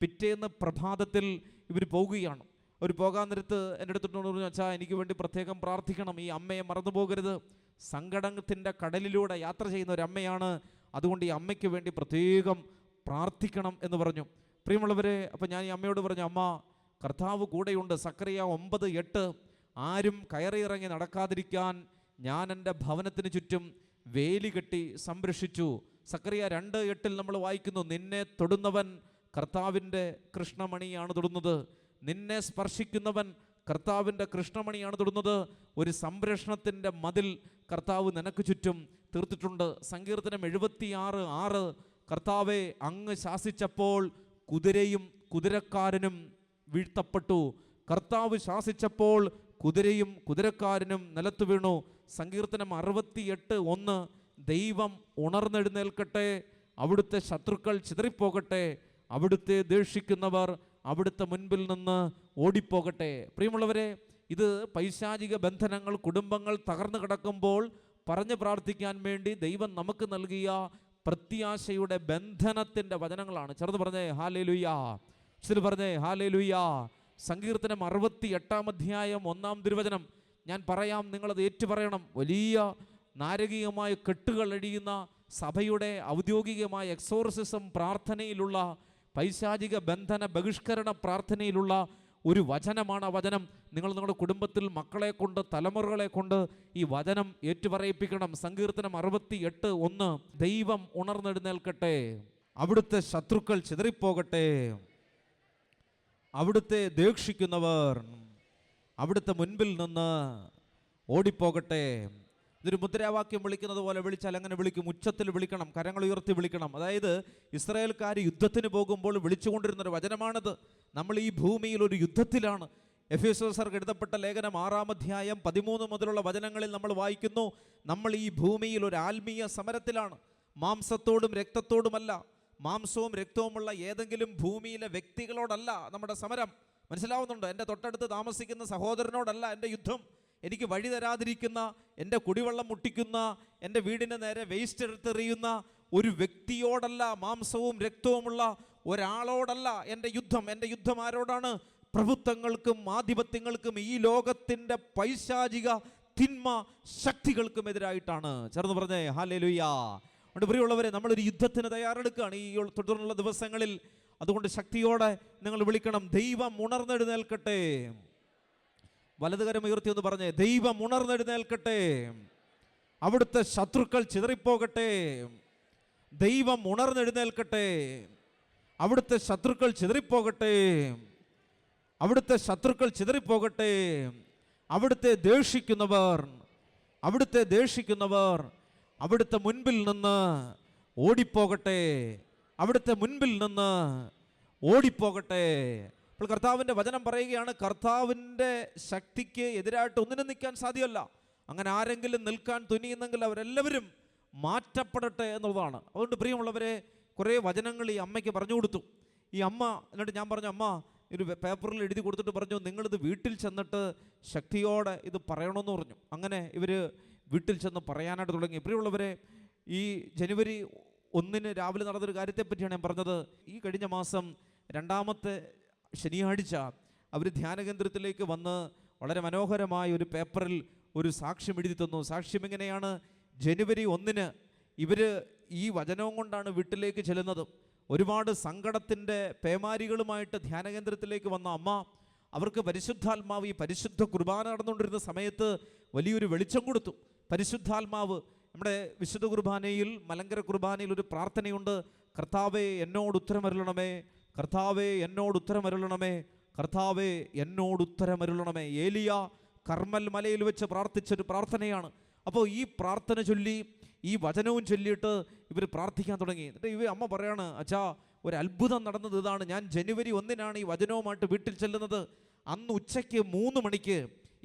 പിറ്റേന്ന് പ്രഭാതത്തിൽ ഇവർ പോവുകയാണ് അവർ പോകാൻ നേരത്ത് എന്റെ അടുത്തോട്ട് പറഞ്ഞു വെച്ചാൽ എനിക്ക് വേണ്ടി പ്രത്യേകം പ്രാർത്ഥിക്കണം. ഈ അമ്മയെ മറന്നു പോകരുത്. സങ്കടത്തിന്റെ കടലിലൂടെ യാത്ര ചെയ്യുന്ന ഒരു അമ്മയാണ്. അതുകൊണ്ട് ഈ അമ്മയ്ക്ക് വേണ്ടി പ്രത്യേകം പ്രാർത്ഥിക്കണം എന്ന് പറഞ്ഞു. പ്രിയമുള്ളവരെ അപ്പം ഞാൻ ഈ അമ്മയോട് പറഞ്ഞു അമ്മ കർത്താവ് കൂടെയുണ്ട്. സക്രിയ ഒമ്പത് എട്ട്. ആരും കയറിയിറങ്ങി നടക്കാതിരിക്കാൻ ഞാൻ എന്റെ ഭവനത്തിന് ചുറ്റും വേലി കെട്ടി സംരക്ഷിച്ചു. സക്രിയ രണ്ട് എട്ടിൽ നമ്മൾ വായിക്കുന്നു നിന്നെ തൊടുന്നവൻ കർത്താവിന്റെ കൃഷ്ണമണിയാണ് തൊടുന്നത്. നിന്നെ സ്പർശിക്കുന്നവൻ കർത്താവിന്റെ കൃഷ്ണമണിയാണ് തൊടുന്നത്. ഒരു സംരക്ഷണത്തിന്റെ മതിൽ കർത്താവ് നിനക്ക് ചുറ്റും തീർത്തിട്ടുണ്ട്. സങ്കീർത്തനം എഴുപത്തിയാറ് ആറ്. കർത്താവെ അങ്ങ് ശാസിച്ചപ്പോൾ കുതിരയും കുതിരക്കാരനും വീഴ്ത്തപ്പെട്ടു. കർത്താവ് ശാസിച്ചപ്പോൾ കുതിരയും കുതിരക്കാരനും നിലത്തു വീണു. സങ്കീർത്തനം അറുപത്തിയെട്ട് ഒന്ന്. ദൈവം ഉണർന്നെഴുന്നേൽക്കട്ടെ അവിടുത്തെ ശത്രുക്കൾ ചിതറിപ്പോകട്ടെ അവിടുത്തെ ദേഷിക്കുന്നവർ അവിടുത്തെ മുൻപിൽ നിന്ന് ഓടിപ്പോകട്ടെ. പ്രിയമുള്ളവരെ ഇത് പൈശാചിക ബന്ധനങ്ങൾ കുടുംബങ്ങൾ തകർന്നു കിടക്കുമ്പോൾ പറഞ്ഞു പ്രാർത്ഥിക്കാൻ വേണ്ടി ദൈവം നമുക്ക് നൽകിയ പ്രത്യാശയുടെ ബന്ധനത്തിന്റെ വചനങ്ങളാണ്. ചെറുത് പറഞ്ഞേ ഹാലേ ലുയാ ചെറുത് പറഞ്ഞേ ഹാലേ ലുയാ സങ്കീർത്തനം അറുപത്തി എട്ടാം അധ്യായം ഒന്നാം തിരുവചനം. ഞാൻ പറയാം നിങ്ങളത് ഏറ്റുപറയണം. വലിയ നാരകീയമായ കെട്ടുകൾ അഴിയുന്ന സഭയുടെ ഔദ്യോഗികമായ എക്സോർസിസം പ്രാർത്ഥനയിലുള്ള പൈശാചിക ബന്ധന ബഹിഷ്കരണ പ്രാർത്ഥനയിലുള്ള ഒരു വചനമാണ് ആ വചനം. നിങ്ങൾ നിങ്ങളുടെ കുടുംബത്തിൽ മക്കളെ കൊണ്ട് തലമുറകളെ കൊണ്ട് ഈ വചനം ഏറ്റുപറയിപ്പിക്കണം. സങ്കീർത്തനം അറുപത്തി എട്ട് ഒന്ന്. ദൈവം ഉണർന്നെഴുന്നേൽക്കട്ടെ. അവിടുത്തെ ശത്രുക്കൾ ചിതറിപ്പോകട്ടെ. അവിടുത്തെ ദേക്ഷിക്കുന്നവർ അവിടുത്തെ മുൻപിൽ നിന്ന് ഓടിപ്പോകട്ടെ. ഇതൊരു മുദ്രാവാക്യം വിളിക്കുന്നത് പോലെ വിളിച്ചാൽ അങ്ങനെ വിളിക്കും? ഉച്ചത്തിൽ വിളിക്കണം കരങ്ങൾ ഉയർത്തി വിളിക്കണം. അതായത് ഇസ്രായേൽക്കാർ യുദ്ധത്തിന് പോകുമ്പോൾ വിളിച്ചുകൊണ്ടിരുന്ന ഒരു വചനമാണിത്. നമ്മൾ ഈ ഭൂമിയിൽ ഒരു യുദ്ധത്തിലാണ്. എഫ് എസ് എഴുതപ്പെട്ട ലേഖനം ആറാം അധ്യായം പതിമൂന്ന് മുതലുള്ള വചനങ്ങളിൽ നമ്മൾ വായിക്കുന്നു. നമ്മൾ ഈ ഭൂമിയിൽ ഒരു ആത്മീയ സമരത്തിലാണ്. മാംസത്തോടും രക്തത്തോടുമല്ല മാംസവും രക്തവുമുള്ള ഏതെങ്കിലും ഭൂമിയിലെ വ്യക്തികളോടല്ല നമ്മുടെ സമരം. മനസ്സിലാവുന്നുണ്ടോ? എന്റെ തൊട്ടടുത്ത് താമസിക്കുന്ന സഹോദരനോടല്ല എന്റെ യുദ്ധം. എനിക്ക് വഴി തരാതിരിക്കുന്ന എന്റെ കുടിവെള്ളം മുട്ടിക്കുന്ന എന്റെ വീടിന് നേരെ വേസ്റ്റ് എടുത്തെറിയുന്ന ഒരു വ്യക്തിയോടല്ല മാംസവും രക്തവുമുള്ള ഒരാളോടല്ല എന്റെ യുദ്ധം. എന്റെ യുദ്ധം ആരോടാണ്? പ്രഭുത്വങ്ങൾക്കും ആധിപത്യങ്ങൾക്കും ഈ ലോകത്തിന്റെ പൈശാചിക തിന്മ ശക്തികൾക്കും എതിരായിട്ടാണ്. ചേർന്ന് പറഞ്ഞേ ഹാലേലുയ്യാ അതുകൊണ്ട് പ്രിയമുള്ളവരെ നമ്മളൊരു യുദ്ധത്തിന് തയ്യാറെടുക്കുകയാണ് ഈ തുടർന്നുള്ള ദിവസങ്ങളിൽ. അതുകൊണ്ട് ശക്തിയോടെ നിങ്ങൾ വിളിക്കണം ദൈവം ഉണർന്നെഴുന്നേൽക്കട്ടെ. വലതുകരം ഉയർത്തി എന്ന് പറഞ്ഞേ ദൈവം ഉണർന്നെഴുന്നേൽക്കട്ടെ. അവിടുത്തെ ശത്രുക്കൾ ചിതറിപ്പോകട്ടെ. ദൈവം ഉണർന്നെഴുന്നേൽക്കട്ടെ. അവിടുത്തെ ശത്രുക്കൾ ചിതറിപ്പോകട്ടെ. അവിടുത്തെ ശത്രുക്കൾ ചിതറിപ്പോകട്ടെ. അവിടുത്തെ ദേഷിക്കുന്നവർ അവിടുത്തെ ദേഷിക്കുന്നവർ അവിടുത്തെ മുൻപിൽ നിന്ന് ഓടിപ്പോകട്ടെ. അവിടുത്തെ മുൻപിൽ നിന്ന് ഓടിപ്പോകട്ടെ. അപ്പോൾ കർത്താവിന്റെ വചനം പറയുകയാണ് കർത്താവിന്റെ ശക്തിക്ക് എതിരായിട്ട് ഒന്നിനും നിൽക്കാൻ സാധ്യമല്ല. അങ്ങനെ ആരെങ്കിലും നിൽക്കാൻ തുനിയുന്നെങ്കിൽ അവരെല്ലാവരും മാറ്റപ്പെടട്ടെ എന്നുള്ളതാണ്. അതുകൊണ്ട് പ്രിയമുള്ളവരെ കുറേ വചനങ്ങൾ ഈ അമ്മയ്ക്ക് പറഞ്ഞു കൊടുത്തു. ഈ അമ്മ എന്നിട്ട് ഞാൻ പറഞ്ഞു അമ്മ ഒരു പേപ്പറിൽ എഴുതി കൊടുത്തിട്ട് പറഞ്ഞു നിങ്ങളിത് വീട്ടിൽ ചെന്നിട്ട് ശക്തിയോടെ ഇത് പറയണമെന്ന് പറഞ്ഞു. അങ്ങനെ ഇവർ വീട്ടിൽ ചെന്ന് പറയാനായിട്ട് തുടങ്ങി. പ്രിയമുള്ളവരെ ഈ ജനുവരി ഒന്നിന് രാവിലെ നടന്നൊരു കാര്യത്തെപ്പറ്റിയാണ് ഞാൻ പറഞ്ഞത്. ഈ കഴിഞ്ഞ മാസം രണ്ടാമത്തെ ശനിയാഴ്ച അവർ ധ്യാനകേന്ദ്രത്തിലേക്ക് വന്ന് വളരെ മനോഹരമായ ഒരു പേപ്പറിൽ ഒരു സാക്ഷ്യം എഴുതി തന്നു. സാക്ഷ്യം എങ്ങനെയാണ്? ജനുവരി ഒന്നിന് ഇവർ ഈ വചനവും കൊണ്ടാണ് വീട്ടിലേക്ക് ചെല്ലുന്നത്. ഒരുപാട് സങ്കടത്തിന്റെ പേമാരികളുമായിട്ട് ധ്യാനകേന്ദ്രത്തിലേക്ക് വന്ന അമ്മ അവർക്ക് പരിശുദ്ധാത്മാവ് ഈ പരിശുദ്ധ കുർബാന നടന്നുകൊണ്ടിരുന്ന സമയത്ത് വലിയൊരു വെളിച്ചം കൊടുത്തു. പരിശുദ്ധാത്മാവ് നമ്മുടെ വിശുദ്ധ കുർബാനയിൽ മലങ്കര കുർബാനയിൽ ഒരു പ്രാർത്ഥനയുണ്ട്. കർത്താവെ എന്നോട് ഉത്തരമരുളണമേ കർത്താവെ എന്നോട് ഉത്തരമരുളണമേ കർത്താവെ എന്നോട് ഉത്തരമരുളണമേ ഏലിയ കർമ്മൽ മലയിൽ വെച്ച് പ്രാർത്ഥിച്ചൊരു പ്രാർത്ഥനയാണ്. അപ്പോൾ ഈ പ്രാർത്ഥന ചൊല്ലി ഈ വചനവും ചൊല്ലിയിട്ട് ഇവർ പ്രാർത്ഥിക്കാൻ തുടങ്ങി. എന്നിട്ട് ഇവ അമ്മ പറയാണ് അച്ഛാ ഒരു അത്ഭുതം നടന്നത് ഇതാണ്. ഞാൻ ജനുവരി ഒന്നിനാണ് ഈ വചനവുമായിട്ട് വീട്ടിൽ ചെല്ലുന്നത്. അന്ന് ഉച്ചയ്ക്ക് മൂന്ന് മണിക്ക്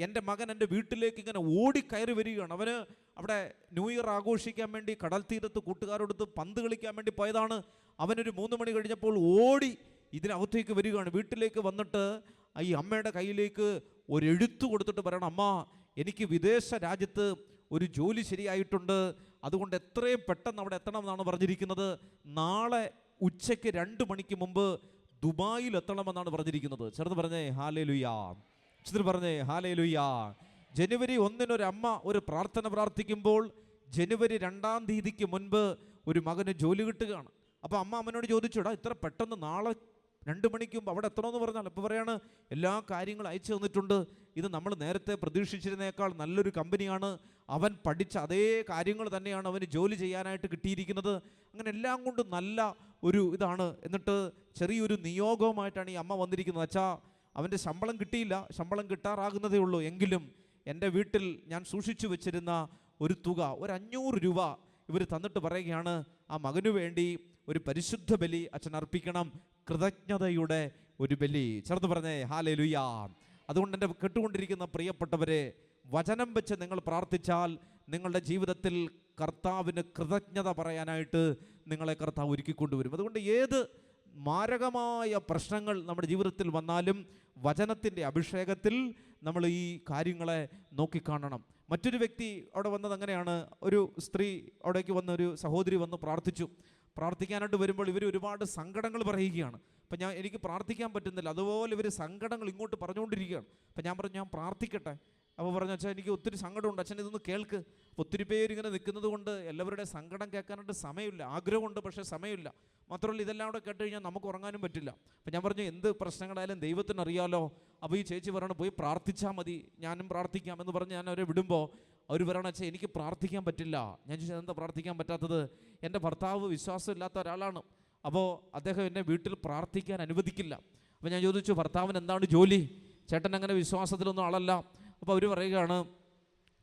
എന്റെ മകൻ എന്റെ വീട്ടിലേക്ക് ഇങ്ങനെ ഓടിക്കയറി വരികയാണ്. അവന് അവിടെ ന്യൂ ഇയർ ആഘോഷിക്കാൻ വേണ്ടി കടൽ തീരത്ത് കൂട്ടുകാരോടൊത്ത് പന്ത് കളിക്കാൻ വേണ്ടി പോയതാണ്. അവനൊരു മൂന്ന് മണി കഴിഞ്ഞപ്പോൾ ഓടി ഇതിനകത്തേക്ക് വരികയാണ്. വീട്ടിലേക്ക് വന്നിട്ട് ഈ അമ്മയുടെ കയ്യിലേക്ക് ഒരു എഴുത്ത് കൊടുത്തിട്ട് പറയണം അമ്മ എനിക്ക് വിദേശ രാജ്യത്ത് ഒരു ജോലി ശരിയായിട്ടുണ്ട്. അതുകൊണ്ട് എത്രയും പെട്ടെന്ന് അവിടെ എത്തണം എന്നാണ് പറഞ്ഞിരിക്കുന്നത്. നാളെ ഉച്ചയ്ക്ക് രണ്ട് മണിക്ക് മുമ്പ് ദുബായിൽ എത്തണമെന്നാണ് പറഞ്ഞിരിക്കുന്നത്. ചെറുത് പറഞ്ഞേ ഹാലേ ലുയാ ചെറുത് പറഞ്ഞേ ഹാലേ ലുയാ ജനുവരി ഒന്നിനൊരു അമ്മ ഒരു പ്രാർത്ഥന പ്രാർത്ഥിക്കുമ്പോൾ ജനുവരി രണ്ടാം തീയതിക്ക് മുൻപ് ഒരു മകന് ജോലി കിട്ടുകയാണ്. അപ്പോൾ അമ്മ അമ്മനോട് ചോദിച്ചുടാ ഇത്ര പെട്ടെന്ന് നാളെ രണ്ട് മണിക്ക് മുമ്പ് അവിടെ എത്തണമെന്ന് പറഞ്ഞാൽ അപ്പോൾ പറയാണ് എല്ലാ കാര്യങ്ങളും അയച്ചു തന്നിട്ടുണ്ട്. ഇത് നമ്മൾ നേരത്തെ പ്രതീക്ഷിച്ചിരുന്നേക്കാൾ നല്ലൊരു കമ്പനിയാണ്. അവൻ പഠിച്ച അതേ കാര്യങ്ങൾ തന്നെയാണ് അവന് ജോലി ചെയ്യാനായിട്ട് കിട്ടിയിരിക്കുന്നത്. അങ്ങനെ എല്ലാം കൊണ്ടും നല്ല ഒരു ഇതാണ്. എന്നിട്ട് ചെറിയൊരു നിയോഗവുമായിട്ടാണ് ഈ അമ്മ വന്നിരിക്കുന്നത്. അച്ഛാ അവന്റെ ശമ്പളം കിട്ടിയില്ല. ശമ്പളം കിട്ടാറാകുന്നതേ ഉള്ളൂ. എങ്കിലും എന്റെ വീട്ടിൽ ഞാൻ സൂക്ഷിച്ചു വെച്ചിരുന്ന ഒരു തുക ഒരു അഞ്ഞൂറ് രൂപ ഇവർ തന്നിട്ട് പറയുകയാണ് ആ മകനു വേണ്ടി ഒരു പരിശുദ്ധ ബലി അച്ഛൻ അർപ്പിക്കണം. കൃതജ്ഞതയുടെ ഒരു ബലി. ചേർത്ത് പറഞ്ഞേ ഹാലേ ലുയാ അതുകൊണ്ട് എന്റെ കേട്ടുകൊണ്ടിരിക്കുന്ന പ്രിയപ്പെട്ടവരെ വചനം വെച്ച് നിങ്ങൾ പ്രാർത്ഥിച്ചാൽ നിങ്ങളുടെ ജീവിതത്തിൽ കർത്താവിന് കൃതജ്ഞത പറയാനായിട്ട് നിങ്ങളെ കർത്താവ് ഒരുക്കിക്കൊണ്ടുവരും. അതുകൊണ്ട് ഏത് മാരകമായ പ്രശ്നങ്ങൾ നമ്മുടെ ജീവിതത്തിൽ വന്നാലും വചനത്തിന്റെ അഭിഷേകത്തിൽ നമ്മൾ ഈ കാര്യങ്ങളെ നോക്കിക്കാണണം. മറ്റൊരു വ്യക്തി അവിടെ വന്നത് അങ്ങനെയാണ്. ഒരു സ്ത്രീ അവിടേക്ക് വന്ന ഒരു സഹോദരി വന്ന് പ്രാർത്ഥിച്ചു. പ്രാർത്ഥിക്കാനായിട്ട് വരുമ്പോൾ ഇവർ ഒരുപാട് സങ്കടങ്ങൾ പറയുകയാണ്. അപ്പം ഞാൻ എനിക്ക് പ്രാർത്ഥിക്കാൻ പറ്റുന്നില്ല. അതുപോലെ ഇവർ സങ്കടങ്ങൾ ഇങ്ങോട്ട് പറഞ്ഞുകൊണ്ടിരിക്കുകയാണ്. അപ്പം ഞാൻ പറഞ്ഞു ഞാൻ പ്രാർത്ഥിക്കട്ടെ. അപ്പോൾ പറഞ്ഞു അച്ഛാ എനിക്ക് ഒത്തിരി സങ്കടമുണ്ട്. അച്ഛൻ ഇതൊന്ന് കേൾക്ക്. ഒത്തിരി പേര് ഇങ്ങനെ നിൽക്കുന്നത് കൊണ്ട് എല്ലാവരുടെ സങ്കടം കേൾക്കാനായിട്ട് സമയമില്ല. ആഗ്രഹമുണ്ട് പക്ഷേ സമയമില്ല. മാത്രമല്ല ഇതെല്ലാം കൂടെ കേട്ട് കഴിഞ്ഞാൽ നമുക്ക് ഉറങ്ങാനും പറ്റില്ല. അപ്പം ഞാൻ പറഞ്ഞു എന്ത് പ്രശ്നങ്ങളായാലും ദൈവത്തിന് അറിയാലോ അപ്പോൾ ഈ ചേച്ചി പറയണം പോയി പ്രാർത്ഥിച്ചാൽ മതി. ഞാനും പ്രാർത്ഥിക്കാം. എന്ന് പറഞ്ഞ് ഞാൻ അവരെ വിടുമ്പോൾ അവർ പറയണ അച്ഛാ എനിക്ക് പ്രാർത്ഥിക്കാൻ പറ്റില്ല. ഞാൻ ചോദിച്ചാൽ എന്താ പ്രാർത്ഥിക്കാൻ പറ്റാത്തത്? എന്റെ ഭർത്താവ് വിശ്വാസമില്ലാത്ത ഒരാളാണ്. അപ്പോൾ അദ്ദേഹം എന്നെ വീട്ടിൽ പ്രാർത്ഥിക്കാൻ അനുവദിക്കില്ല. അപ്പോൾ ഞാൻ ചോദിച്ചു ഭർത്താവിന് എന്താണ് ജോലി? ചേട്ടൻ അങ്ങനെ വിശ്വാസത്തിലൊന്നും ആളല്ല. അപ്പോൾ അവർ പറയുകയാണ്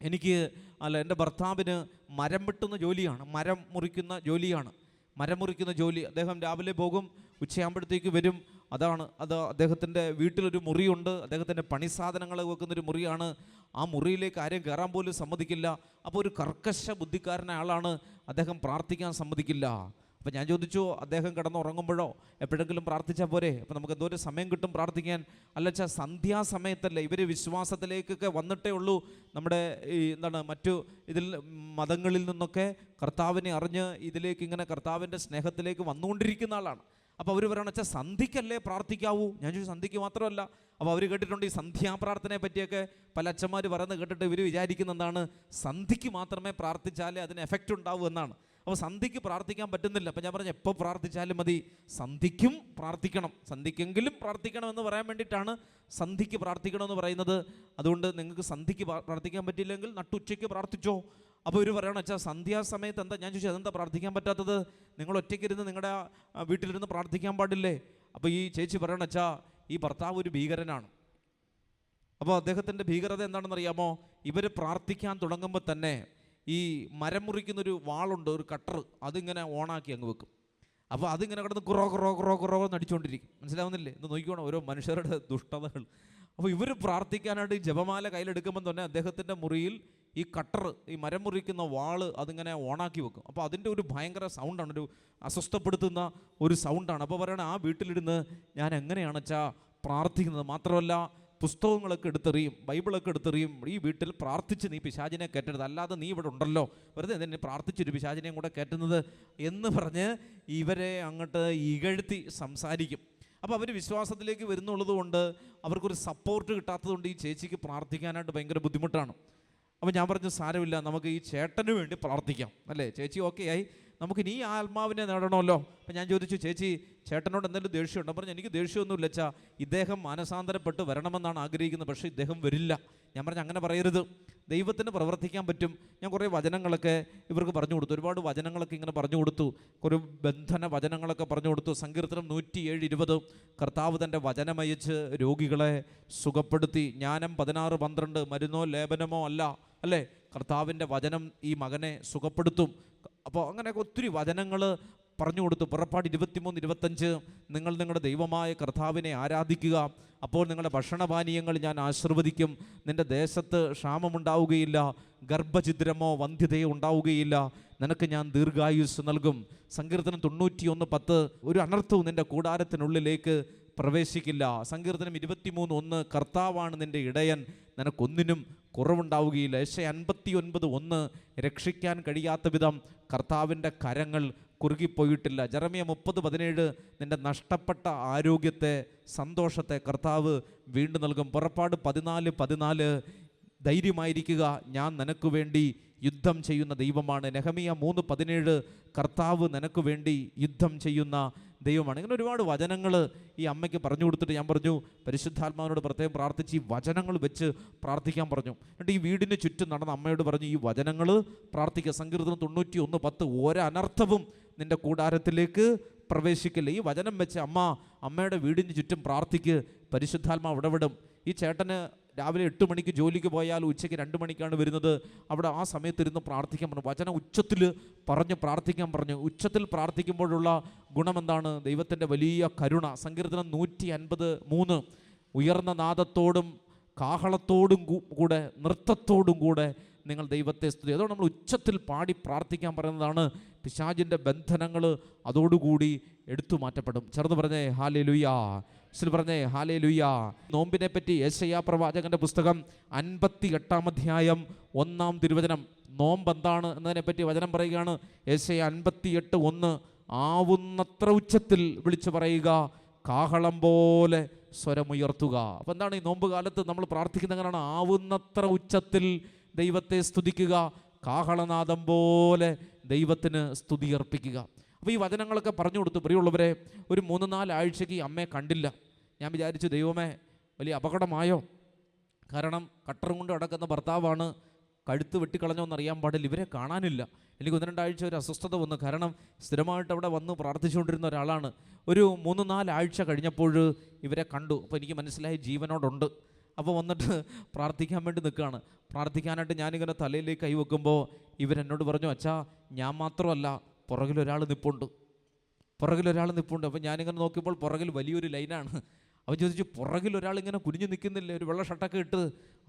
എനിക്ക് അല്ല എന്റെ ഭർത്താവിന് മരം വെട്ടുന്ന ജോലിയാണ് മരം മുറിക്കുന്ന ജോലിയാണ്. മരം മുറിക്കുന്ന ജോലി. അദ്ദേഹം രാവിലെ പോകും ഉച്ചയാകുമ്പോഴത്തേക്ക് വരും. അതാണ് അത് അദ്ദേഹത്തിന്റെ വീട്ടിലൊരു മുറിയുണ്ട്. അദ്ദേഹത്തിന്റെ പണി സാധനങ്ങൾ വെക്കുന്നൊരു മുറിയാണ്. ആ മുറിയിലേക്ക് ആരെയും കയറാൻ പോലും സമ്മതിക്കില്ല. അപ്പോൾ ഒരു കർക്കശ ബുദ്ധിക്കാരനായ ആളാണ് അദ്ദേഹം പ്രാർത്ഥിക്കാൻ സമ്മതിക്കില്ല. അപ്പോൾ ഞാൻ ചോദിച്ചു അദ്ദേഹം കിടന്നുറങ്ങുമ്പോഴോ? എപ്പോഴെങ്കിലും പ്രാർത്ഥിച്ചാൽ പോരെ? അപ്പോൾ നമുക്ക് എന്തോ ഒരു സമയം കിട്ടും പ്രാർത്ഥിക്കാൻ. അല്ലച്ചാ സന്ധ്യാസമയത്തല്ലേ ഇവർ വിശ്വാസത്തിലേക്കൊക്കെ വന്നിട്ടേ ഉള്ളൂ. നമ്മുടെ ഈ എന്താണ് മറ്റു ഇതിൽ മതങ്ങളിൽ നിന്നൊക്കെ കർത്താവിനെ അറിഞ്ഞ് ഇതിലേക്ക് ഇങ്ങനെ കർത്താവിന്റെ സ്നേഹത്തിലേക്ക് വന്നുകൊണ്ടിരിക്കുന്ന ആളാണ്. അപ്പോൾ അവർ പറയണ വെച്ചാൽ സന്ധിക്കല്ലേ പ്രാർത്ഥിക്കാവൂ? ഞാൻ ചോദിച്ചു സന്ധിക്ക് മാത്രമല്ല. അപ്പോൾ അവർ കേട്ടിട്ടുണ്ട് ഈ സന്ധ്യാപ്രാർത്ഥനയെ പറ്റിയൊക്കെ പല അച്ഛന്മാർ പറയുന്നത് കേട്ടിട്ട് ഇവർ വിചാരിക്കുന്ന എന്താണ്? സന്ധിക്ക് മാത്രമേ പ്രാർത്ഥിച്ചാലേ അതിന് എഫക്റ്റ് ഉണ്ടാവൂ എന്നാണ്. അപ്പോൾ സന്ധിക്ക് പ്രാർത്ഥിക്കാൻ പറ്റുന്നില്ല. അപ്പോൾ ഞാൻ പറഞ്ഞു എപ്പോൾ പ്രാർത്ഥിച്ചാലും മതി. സന്ധിക്കും പ്രാർത്ഥിക്കണം. സന്ധിക്കെങ്കിലും പ്രാർത്ഥിക്കണം എന്ന് പറയാൻ വേണ്ടിയിട്ടാണ് സന്ധിക്ക് പ്രാർത്ഥിക്കണം എന്ന് പറയുന്നത്. അതുകൊണ്ട് നിങ്ങൾക്ക് സന്ധിക്ക് പ്രാർത്ഥിക്കാൻ പറ്റിയില്ലെങ്കിൽ നട്ടുച്ചയ്ക്ക് പ്രാർത്ഥിച്ചോ? അപ്പോൾ ഇവർ പറയണം വെച്ചാൽ സന്ധ്യാസമയത്ത് എന്താ? ഞാൻ ചോദിച്ചു അതെന്താ പ്രാർത്ഥിക്കാൻ പറ്റാത്തത്? നിങ്ങൾ ഒറ്റയ്ക്കിരുന്ന് നിങ്ങളുടെ വീട്ടിലിരുന്ന് പ്രാർത്ഥിക്കാൻ പാടില്ലേ? അപ്പോൾ ഈ ചേച്ചി പറയണം വെച്ചാൽ ഈ ഭർത്താവ് ഒരു ഭീകരനാണ്. അപ്പോൾ അദ്ദേഹത്തിന്റെ ഭീകരത എന്താണെന്ന് അറിയാമോ? ഇവർ പ്രാർത്ഥിക്കാൻ തുടങ്ങുമ്പോൾ തന്നെ ഈ മരം മുറിക്കുന്നൊരു വാളുണ്ട് ഒരു കട്ടർ അതിങ്ങനെ ഓണാക്കി അങ്ങ് വെക്കും. അപ്പോൾ അതിങ്ങനെ കിടന്ന് കുറോ കുറോ കുറോ കുറോ എന്ന് അടിച്ചുകൊണ്ടിരിക്കും മനസ്സിലാവുന്നില്ലേ? ഇന്ന് നോക്കിക്കോണം ഓരോ മനുഷ്യരുടെ ദുഷ്ടതകൾ. അപ്പോൾ ഇവർ പ്രാർത്ഥിക്കാനായിട്ട് ഈ ജപമാല കയ്യിലെടുക്കുമ്പോൾ തന്നെ അദ്ദേഹത്തിന്റെ മുറിയിൽ ഈ കട്ടർ ഈ മരം മുറിക്കുന്ന വാൾ അതിങ്ങനെ ഓണാക്കി വെക്കും. അപ്പോൾ അതിന്റെ ഒരു ഭയങ്കര സൗണ്ടാണ് ഒരു അസ്വസ്ഥപ്പെടുത്തുന്ന ഒരു സൗണ്ടാണ് അപ്പോൾ പറയണ ആ വീട്ടിലിരുന്ന് ഞാൻ എങ്ങനെയാണ് വെച്ചാൽ പ്രാർത്ഥിക്കുന്നത്? മാത്രമല്ല പുസ്തകങ്ങളൊക്കെ എടുത്തെറിയും ബൈബിളൊക്കെ എടുത്തെറിയും. ഈ വീട്ടിൽ പ്രാർത്ഥിച്ച് നീ പിശാചിനെ കയറ്റരുത്. അല്ലാതെ നീ ഇവിടെ ഉണ്ടല്ലോ. വെറുതെ എന്തിനെ പ്രാർത്ഥിച്ചൊരു പിശാചിനെയും കൂടെ കയറ്റുന്നത് എന്ന് പറഞ്ഞ് ഇവരെ അങ്ങോട്ട് ഇകഴ്ത്തി സംസാരിക്കും. അപ്പോൾ അവർ വിശ്വാസത്തിലേക്ക് വരുന്നുള്ളത് കൊണ്ട് അവർക്കൊരു സപ്പോർട്ട് കിട്ടാത്തതുകൊണ്ട് ഈ ചേച്ചിക്ക് പ്രാർത്ഥിക്കാനായിട്ട് ഭയങ്കര ബുദ്ധിമുട്ടാണ്. അപ്പോൾ ഞാൻ പറഞ്ഞു സാരമില്ല നമുക്ക് ഈ ചേട്ടന് വേണ്ടി പ്രാർത്ഥിക്കാം. അല്ലേ? ചേച്ചി ഓക്കെ ആയി. നമുക്ക് നീ ആത്മാവിനെ നേടണമല്ലോ. അപ്പം ഞാൻ ചോദിച്ചു ചേച്ചി ചേട്ടനോട് എന്തെങ്കിലും ദേഷ്യമുണ്ടോ? പറഞ്ഞു എനിക്ക് ദേഷ്യമൊന്നുമില്ല ചാ ഇദ്ദേഹം മാനസാന്തരപ്പെട്ട് വരണമെന്നാണ് ആഗ്രഹിക്കുന്നത് പക്ഷേ ഇദ്ദേഹം വരില്ല. ഞാൻ പറഞ്ഞു അങ്ങനെ പറയരുത്. ദൈവത്തിന് പ്രവർത്തിക്കാൻ പറ്റും. ഞാൻ കുറേ വചനങ്ങളൊക്കെ ഇവർക്ക് പറഞ്ഞു കൊടുത്തു. ഒരുപാട് വചനങ്ങളൊക്കെ ഇങ്ങനെ പറഞ്ഞു കൊടുത്തു. കുറേ ബന്ധന വചനങ്ങളൊക്കെ പറഞ്ഞു കൊടുത്തു. സങ്കീർത്തനം നൂറ്റി ഏഴ് ഇരുപത്. കർത്താവ് തന്റെ വചനമയച്ച് രോഗികളെ സുഖപ്പെടുത്തി. ജ്ഞാനം പതിനാറ് പന്ത്രണ്ട്. മരുന്നോ ലേപനമോ അല്ല. അല്ലേ? കർത്താവിന്റെ വചനം ഈ മകനെ സുഖപ്പെടുത്തും. അപ്പോൾ അങ്ങനെയൊക്കെ ഒത്തിരി വചനങ്ങൾ പറഞ്ഞു കൊടുത്തു. പുറപ്പാട് ഇരുപത്തിമൂന്ന് ഇരുപത്തഞ്ച്. നിങ്ങൾ നിങ്ങളുടെ ദൈവമായ കർത്താവിനെ ആരാധിക്കുക. അപ്പോൾ നിങ്ങളുടെ ഭക്ഷണപാനീയങ്ങൾ ഞാൻ ആശീർവദിക്കും. നിന്റെ ദേശത്ത് ക്ഷാമമുണ്ടാവുകയില്ല. ഗർഭഛിദ്രമോ വന്ധ്യതയോ ഉണ്ടാവുകയില്ല. നിനക്ക് ഞാൻ ദീർഘായുസ് നൽകും. സങ്കീർത്തനം തൊണ്ണൂറ്റിയൊന്ന് പത്ത്. ഒരു അനർത്ഥവും നിന്റെ കൂടാരത്തിനുള്ളിലേക്ക് പ്രവേശിക്കില്ല. സങ്കീർത്തനം ഇരുപത്തിമൂന്ന് ഒന്ന്. കർത്താവാണ് നിന്റെ ഇടയൻ. നിനക്കൊന്നിനും കുറവുണ്ടാവുകയില്ല. എസ് അൻപത്തി ഒൻപത് ഒന്ന് രക്ഷിക്കാൻ കഴിയാത്ത വിധം കർത്താവിന്റെ കരങ്ങൾ കുറുകിപ്പോയിട്ടില്ല. ജറമിയ മുപ്പത് പതിനേഴ് നിന്റെ നഷ്ടപ്പെട്ട ആരോഗ്യത്തെ സന്തോഷത്തെ കർത്താവ് വീണ്ടും നൽകും. പുറപ്പാട് പതിനാല് പതിനാല് ധൈര്യമായിരിക്കുക. ഞാൻ നിനക്ക് വേണ്ടി യുദ്ധം ചെയ്യുന്ന ദൈവമാണ്. നെഹമിയ മൂന്ന് പതിനേഴ് കർത്താവ് നിനക്ക് വേണ്ടി യുദ്ധം ചെയ്യുന്ന ദൈവമാണ്. ഇങ്ങനെ ഒരുപാട് വചനങ്ങൾ ഈ അമ്മയ്ക്ക് പറഞ്ഞു കൊടുത്തിട്ട് ഞാൻ പറഞ്ഞു പരിശുദ്ധാത്മാവിനോട് പ്രത്യേകം പ്രാർത്ഥിച്ച് ഈ വചനങ്ങൾ വെച്ച് പ്രാർത്ഥിക്കാൻ പറഞ്ഞു. എന്നിട്ട് ഈ വീടിന് ചുറ്റും നടന്ന അമ്മയോട് പറഞ്ഞു ഈ വചനങ്ങൾ പ്രാർത്ഥിക്കുക സങ്കീർത്തനം തൊണ്ണൂറ്റി ഒന്ന് പത്ത്. ഒരനർത്ഥവും നിന്റെ കൂടാരത്തിലേക്ക് പ്രവേശിക്കില്ല. ഈ വചനം വെച്ച് അമ്മ അമ്മയുടെ വീടിന് ചുറ്റും പ്രാർത്ഥിക്ക്. പരിശുദ്ധാത്മാവ് ഇടപെടും. ഈ ചേട്ടന് രാവിലെ എട്ട് മണിക്ക് ജോലിക്ക് പോയാൽ ഉച്ചയ്ക്ക് രണ്ട് മണിക്കാണ് വരുന്നത്. അവിടെ ആ സമയത്ത് ഇരുന്ന് പ്രാർത്ഥിക്കാൻ പറഞ്ഞു. വചന ഉച്ചത്തിൽ പറഞ്ഞ് പ്രാർത്ഥിക്കാൻ പറഞ്ഞു. ഉച്ചത്തിൽ പ്രാർത്ഥിക്കുമ്പോഴുള്ള ഗുണമെന്താണ്? ദൈവത്തിന്റെ വലിയ കരുണ. സങ്കീർത്തനം നൂറ്റി അൻപത് മൂന്ന്. ഉയർന്ന നാദത്തോടും കാഹളത്തോടും കൂടെ നൃത്തത്തോടും കൂടെ നിങ്ങൾ ദൈവത്തെ സ്തുതി. അതുകൊണ്ട് നമ്മൾ ഉച്ചത്തിൽ പാടി പ്രാർത്ഥിക്കാൻ പറയുന്നതാണ് പിശാജിന്റെ ബന്ധനങ്ങൾ അതോടുകൂടി എടുത്തു മാറ്റപ്പെടും. ചേർന്ന് പറഞ്ഞേ ഹാലേ ഇസ്ൽ പറഞ്ഞേ ഹാലേ ലുയ്യാ നോമ്പിനെ പറ്റി യേശയ്യ പ്രവാചകന്റെ പുസ്തകം അൻപത്തി എട്ടാം അധ്യായം ഒന്നാം തിരുവചനം. നോമ്പ് എന്താണ് എന്നതിനെ പറ്റി വചനം പറയുകയാണ്. യേശയ്യ അൻപത്തിയെട്ട് ഒന്ന്. ആവുന്നത്ര ഉച്ചത്തിൽ വിളിച്ചു പറയുക കാഹളം പോലെ സ്വരമുയർത്തുക. അപ്പം എന്താണ് ഈ നോമ്പ് കാലത്ത് നമ്മൾ പ്രാർത്ഥിക്കുന്ന ആവുന്നത്ര ഉച്ചത്തിൽ ദൈവത്തെ സ്തുതിക്കുക കാഹളനാദം പോലെ ദൈവത്തിന് സ്തുതി അർപ്പിക്കുക അപ്പോൾ ഈ വചനങ്ങളൊക്കെ പറഞ്ഞു കൊടുത്തു. പ്രിയമുള്ളവരെ ഒരു മൂന്ന് നാല് ഈ അമ്മയെ കണ്ടില്ല. ഞാൻ വിചാരിച്ചു ദൈവമേ വലിയ അപകടമായോ? കാരണം കട്ടറും കൊണ്ട് കിടക്കുന്ന ഭർത്താവാണ് കഴുത്ത് വെട്ടിക്കളഞ്ഞോന്നറിയാൻ പാടില്ല. ഇവരെ കാണാനില്ല. എനിക്ക് ഒന്ന് രണ്ടാഴ്ച ഒരു അസ്വസ്ഥത വന്നു. കാരണം സ്ഥിരമായിട്ട് അവിടെ വന്ന് പ്രാർത്ഥിച്ചുകൊണ്ടിരുന്ന ഒരാളാണ്. ഒരു മൂന്ന് നാലാഴ്ച കഴിഞ്ഞപ്പോൾ ഇവരെ കണ്ടു. അപ്പോൾ എനിക്ക് മനസ്സിലായി ജീവനോടുണ്ട്. അപ്പോൾ വന്നിട്ട് പ്രാർത്ഥിക്കാൻ വേണ്ടി നിൽക്കുകയാണ്. പ്രാർത്ഥിക്കാനായിട്ട് ഞാനിങ്ങനെ തലയിലേക്ക് കൈവെക്കുമ്പോൾ ഇവരെന്നോട് പറഞ്ഞു അച്ഛാ ഞാൻ മാത്രമല്ല പുറകിലൊരാൾ നിപ്പുണ്ട്. പുറകിൽ ഒരാൾ നിൽപ്പുണ്ട് അപ്പോൾ ഞാനിങ്ങനെ നോക്കിയപ്പോൾ പുറകിൽ വലിയൊരു ലൈനാണ്. അവൻ ചോദിച്ചു പുറകിൽ ഒരാൾ ഇങ്ങനെ കുനിഞ്ഞു നിൽക്കുന്നില്ല? ഒരു വെള്ള ഷട്ടൊക്കെ ഇട്ട്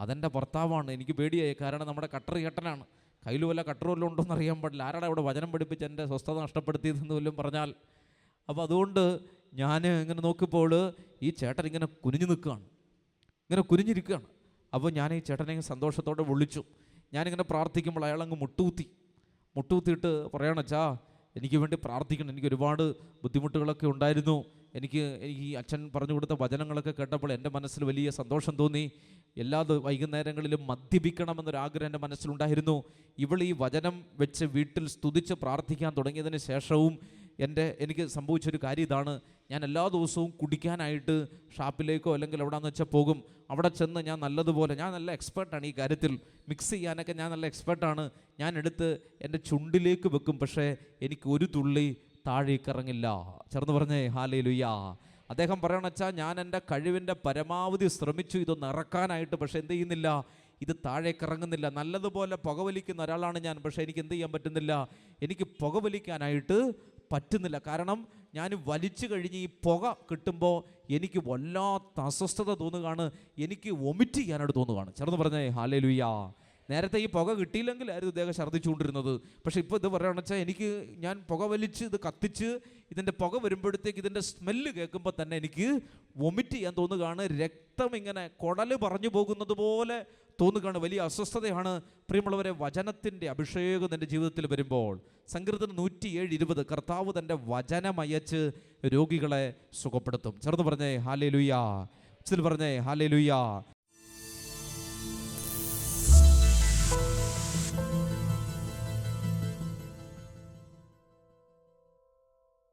അതെന്റെ ഭർത്താവാണ്. എനിക്ക് പേടിയായി. കാരണം നമ്മുടെ കട്ടർ ചേട്ടനാണ് കയ്യിൽ വല്ല കട്ടർ വല്ലതും ഉണ്ടോയെന്ന് അറിയാൻ പാടില്ല. ആരാടെ അവിടെ വചനം പഠിപ്പിച്ച് എന്റെ സ്വസ്ഥത നഷ്ടപ്പെടുത്തിയതെന്ന് വല്ലതും പറഞ്ഞാൽ? അപ്പോൾ അതുകൊണ്ട് ഞാൻ ഇങ്ങനെ നോക്കിയപ്പോൾ ഈ ചേട്ടൻ ഇങ്ങനെ കുനിഞ്ഞു നിൽക്കുകയാണ്. ഇങ്ങനെ കുനിഞ്ഞിരിക്കുകയാണ്. അപ്പോൾ ഞാൻ ഈ ചേട്ടനെ സന്തോഷത്തോടെ വിളിച്ചു. ഞാനിങ്ങനെ പ്രാർത്ഥിക്കുമ്പോൾ അയാൾ അങ്ങ് മുട്ടുകുത്തി പറയണച്ചാ എനിക്ക് വേണ്ടി പ്രാർത്ഥിക്കണം. എനിക്ക് ഒരുപാട് ബുദ്ധിമുട്ടുകളൊക്കെ ഉണ്ടായിരുന്നു. എനിക്ക് ഈ അച്ഛൻ പറഞ്ഞു കൊടുത്ത വചനങ്ങളൊക്കെ കേട്ടപ്പോൾ എന്റെ മനസ്സിൽ വലിയ സന്തോഷം തോന്നി. എല്ലാ വൈകുന്നേരങ്ങളിലും മദ്യപിക്കണമെന്നൊരാഗ്രഹം എന്റെ മനസ്സിലുണ്ടായിരുന്നു. ഇവൾ ഈ വചനം വെച്ച് വീട്ടിൽ സ്തുതിച്ച് പ്രാർത്ഥിക്കാൻ തുടങ്ങിയതിന് ശേഷവും എന്റെ എനിക്ക് സംഭവിച്ചൊരു കാര്യം ഇതാണ്. ഞാൻ എല്ലാ ദിവസവും കുടിക്കാനായിട്ട് ഷാപ്പിലേക്കോ അല്ലെങ്കിൽ എവിടെയെന്ന് വെച്ചാൽ പോകും. അവിടെ ചെന്ന് ഞാൻ നല്ലതുപോലെ ഞാൻ നല്ല എക്സ്പേർട്ടാണ് ഈ കാര്യത്തിൽ. മിക്സ് ചെയ്യാനൊക്കെ ഞാൻ നല്ല എക്സ്പേർട്ടാണ്. ഞാൻ എടുത്ത് എന്റെ ചുണ്ടിലേക്ക് വെക്കും പക്ഷേ എനിക്ക് ഒരു തുള്ളി താഴേക്ക് ഇറങ്ങില്ല. ചേർന്ന് പറഞ്ഞേ ഹാലേ ലുയ്യാ അദ്ദേഹം പറയണ വെച്ചാൽ ഞാൻ എന്റെ കഴിവിന്റെ പരമാവധി ശ്രമിച്ചു ഇതൊന്ന് ഇറക്കാനായിട്ട് പക്ഷെ എന്ത് ചെയ്യുന്നില്ല? ഇത് താഴേക്ക് ഇറങ്ങുന്നില്ല. നല്ലതുപോലെ പുകവലിക്കുന്ന ഒരാളാണ് ഞാൻ പക്ഷേ എനിക്ക് എന്ത് ചെയ്യാൻ പറ്റുന്നില്ല? എനിക്ക് പുകവലിക്കാനായിട്ട് പറ്റുന്നില്ല. കാരണം ഞാൻ വലിച്ചു കഴിഞ്ഞ് ഈ പുക കിട്ടുമ്പോൾ എനിക്ക് വല്ലാത്ത അസ്വസ്ഥത തോന്നുകയാണ്. എനിക്ക് വൊമിറ്റ് ചെയ്യാനായിട്ട് തോന്നുകയാണ്. ചേർന്ന് പറഞ്ഞേ ഹാലേ ലുയ്യാ നേരത്തെ ഈ പുക കിട്ടിയില്ലെങ്കിലായിരുന്നു ഇദ്ദേഹം ഛർദ്ദിച്ചുകൊണ്ടിരുന്നത്. പക്ഷെ ഇപ്പോൾ ഇത് പറയുകയാണെന്ന് വെച്ചാൽ എനിക്ക് ഞാൻ പുക വലിച്ച് ഇത് കത്തിച്ച് ഇതിന്റെ പുക വരുമ്പോഴത്തേക്ക് ഇതിന്റെ സ്മെല്ല് കേൾക്കുമ്പോൾ തന്നെ എനിക്ക് വൊമിറ്റ് ചെയ്യാൻ തോന്നുകയാണ്. രക്തം ഇങ്ങനെ കുടൽ പറഞ്ഞു പോകുന്നത് പോലെ തോന്നുകയാണ് വലിയ അസ്വസ്ഥതയാണ്. പ്രിയമുള്ളവരെ വചനത്തിന്റെ അഭിഷേകം എന്റെ ജീവിതത്തിൽ വരുമ്പോൾ സങ്കീർത്തനം നൂറ്റി ഏഴ് ഇരുപത് കർത്താവ് തന്റെ വചനമയച്ച് രോഗികളെ സുഖപ്പെടുത്തും. ചെറുത് പറഞ്ഞേ ഹാലേ ലുയ്യാ പറഞ്ഞേ ഹാലേ ലുയ്യാ